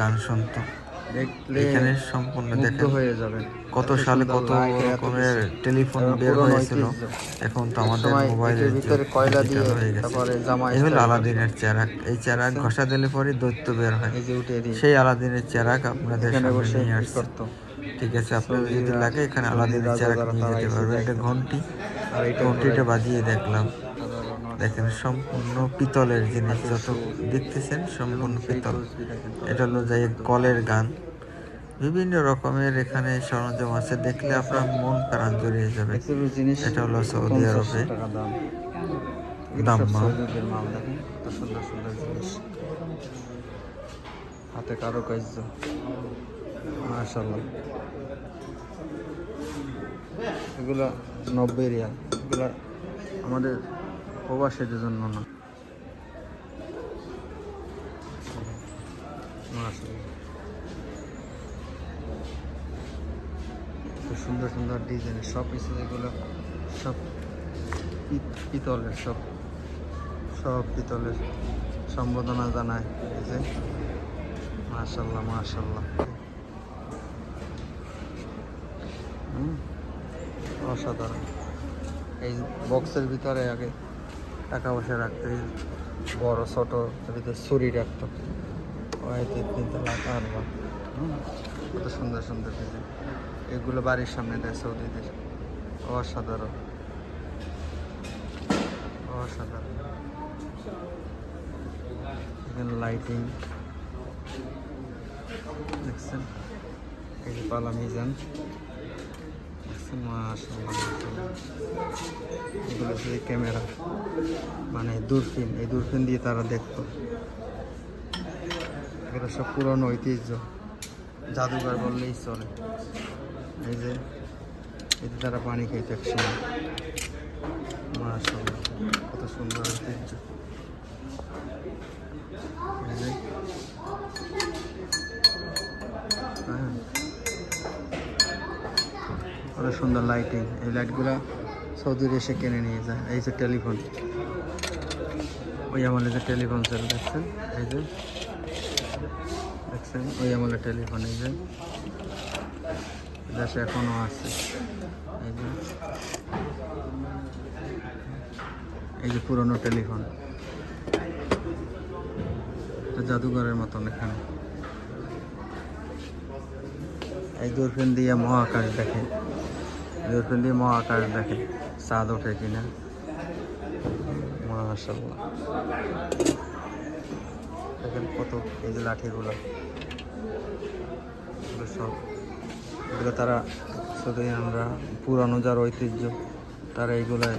গান শুনতো। দেখলে এখানে সম্পূর্ণ দেখেন হয়ে কত সালে কত রকমের টেলিফোন বের হয়েছিল। এখন তো আমাদের মোবাইলের ভিতরে কয়লা দিয়ে তারপরে জামা এই হলো আলাদিনের চেরাক এই চেরাক ঘষা দিলে পরে দৈত্য বের হয়। সেই আলাদিনের চেরাক আপনাদের সামনে নিয়ে আসছে। ঠিক আছে আপনাদের যদি লাগে এখানে আলাদিনের চেরাক নিয়ে যেতে পারবেন। এটা ঘন্টি। ঘন্টিটা বাজিয়ে দেখলাম। দেখেন সম্পূর্ণ পিতলের জিনিস যত দেখতেছেন সম্পূর্ণ পিতল। এটা হলো যাই কলের গান। বিভিন্ন রকমের এখানে সরঞ্জাম আছে দেখলে আপনার মন প্রাণ জড়িয়ে যাবে। এটা হলো সৌদি 50 আরবে। দাম। সুন্দর সুন্দর জিনিস। হাতে কারুকার্য। মাশাল্লাহ এগুলো নব্বই রিয়াল। এগুলো আমাদের প্রবাসীদের জন্য না। সুন্দর সুন্দর ডিজাইনের সব কিছু যেগুলো সব পিতলের সব সব পিতলের সম্বোধনা জানায় এই যে। মাশাল্লাহ মাশাল্লাহ অসাধারণ। এই বক্সের ভিতরে আগে টাকা পয়সা রাখতে বড় ছোট ভিতরে ছুরি রাখতো। হয়তো কিনতে লাগার বা হুম, কত সুন্দর সুন্দর ডিজাইন এগুলো বাড়ির সামনে দেয় সৌদিদের। অসাধারণ। অসাধারণ। লাইটিং দেখছেন? এই পালা মিজান মাশাআল্লাহ। এগুলো হচ্ছে ক্যামেরা। মানে দূরবীন, এই দূরবীন দিয়ে তারা দেখতো। এগুলো সব পুরনো ঐতিহ্য। জাদুঘর বললেই চলে। এই যে এতে তারা পানি খাইতো একসময়। মাশাআল্লাহ, কত সুন্দর ঐতিহ্য। এই যে কত সুন্দর লাইটিং এই লাইটগুলো সৌদি এসে কিনে নিয়ে যায়। এই যে টেলিফোন ওই আমলে যে টেলিফোন সেল দেখছেন? এই যে। দেখছেন? ওই আমলে টেলিফোন এই যে। দেশে এখনও আছে। এই যে। এই যে পুরনো টেলিফোন জাদুঘরের মতন এখানে। এই দূরবীন দিয়ে মহাকাশ দেখে। দূরবীন মহাকাশ দেখে চাঁদ ওঠে কিনা। মাশাল্লাহ দেখেন কত এই যে লাঠিগুলো। সব, এগুলো তারা শুধু আমরা, পুরানো যার ঐতিহ্য, তারা এইগুলায়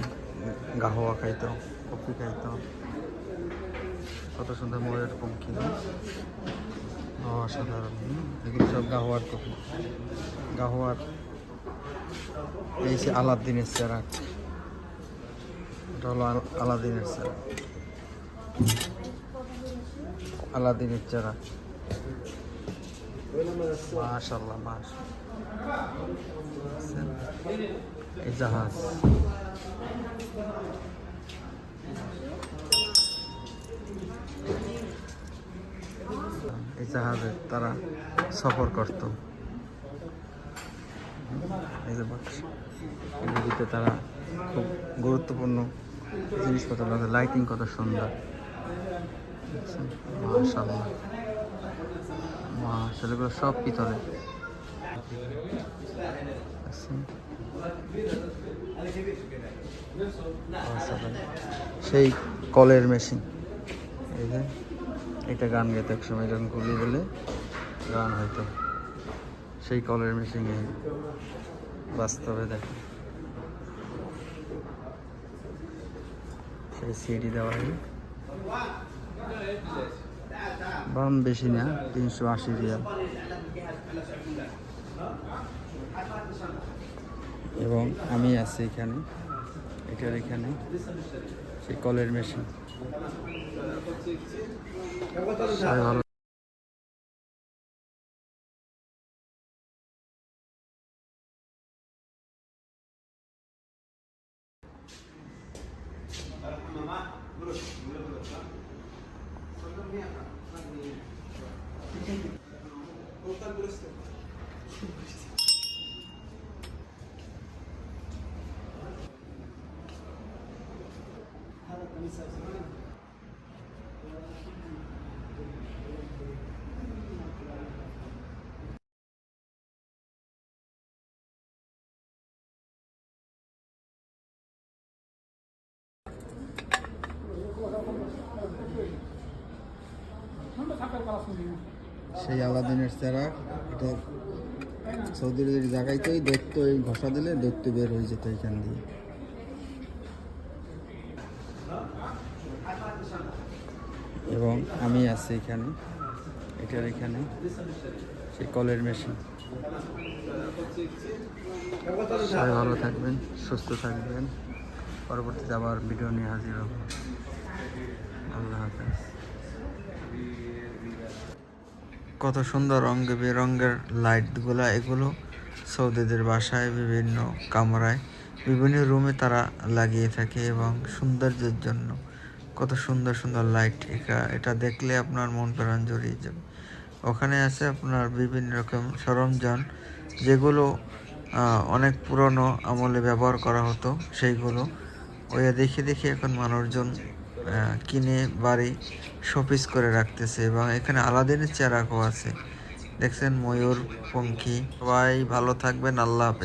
গাহোয়া খাইতো, কফি খাইত। কত সুন্দর ময়ূর পঙ্খী? অসাধারণ। এগুলো সব গাহোয়ার কফি। গাহোয়ার এই যে আলাদিনের চেরাক এটা হলো আল- আলাদিনের চেরাক আলাদিনের চেরাক মাশাল্লাহ মাশ এই জাহাজ। এই জাহাজে তারা সফর করত। এই তারা খুব গুরুত্বপূর্ণ জিনিসপত্র লাগে লাইটিং কত সুন্দর। মাশাল্লাহ মাশাল্লাহ এগুলো সব পিতলের। সেই কলের মেশিন। এই যে, এটা গান গেতো এক সময় যখন গুলি দিলে গান হয়তো সেই কলের মেশিনে বাস্তবে দেখো। সিডি দেওয়া বাম বেশি না, তিনশো আশি রিয়াল। এবং আমি আছি এখানে, এটার এখানে, সেই কলের মেশিন। 殺してる。肌がい。সেই আলাদিনের চেরা, এটা সৌদির যদি জায়গাইতেই দৈত্য এই ঘষা দিলে দৈত্য বের হয়ে যেত এখান দিয়ে। এবং আমি আছি এখানে, এটার এখানে, সেই কলের মেশিন। সবাই ভালো থাকবেন, সুস্থ থাকবেন। পরবর্তীতে আবার ভিডিও নিয়ে হাজির হব। আল্লাহ হাফেজ। কত সুন্দর রঙ বেরঙের লাইটগুলা এগুলো সৌদিদের বাসায় বিভিন্ন কামরায়, বিভিন্ন রুমে তারা লাগিয়ে থাকে এবং সৌন্দর্যের জন্য। কত সুন্দর সুন্দর লাইট এটা এটা দেখলে আপনার মন প্রাণ জড়িয়ে যাবে। ওখানে আছে আপনার বিভিন্ন রকম সরঞ্জাম, যেগুলো অনেক পুরনো আমলে ব্যবহার করা হতো, সেইগুলো। ওই দেখে দেখে এখন মানুষজন কিনে বাড়ি শোপিস করে রাখতেছে এবং এখানে আলাদিনের চেরাকও আছে। দেখছেন ময়ূর, পঙ্খী, সবাই ভালো থাকবেন, আল্লাহ হাফেজ।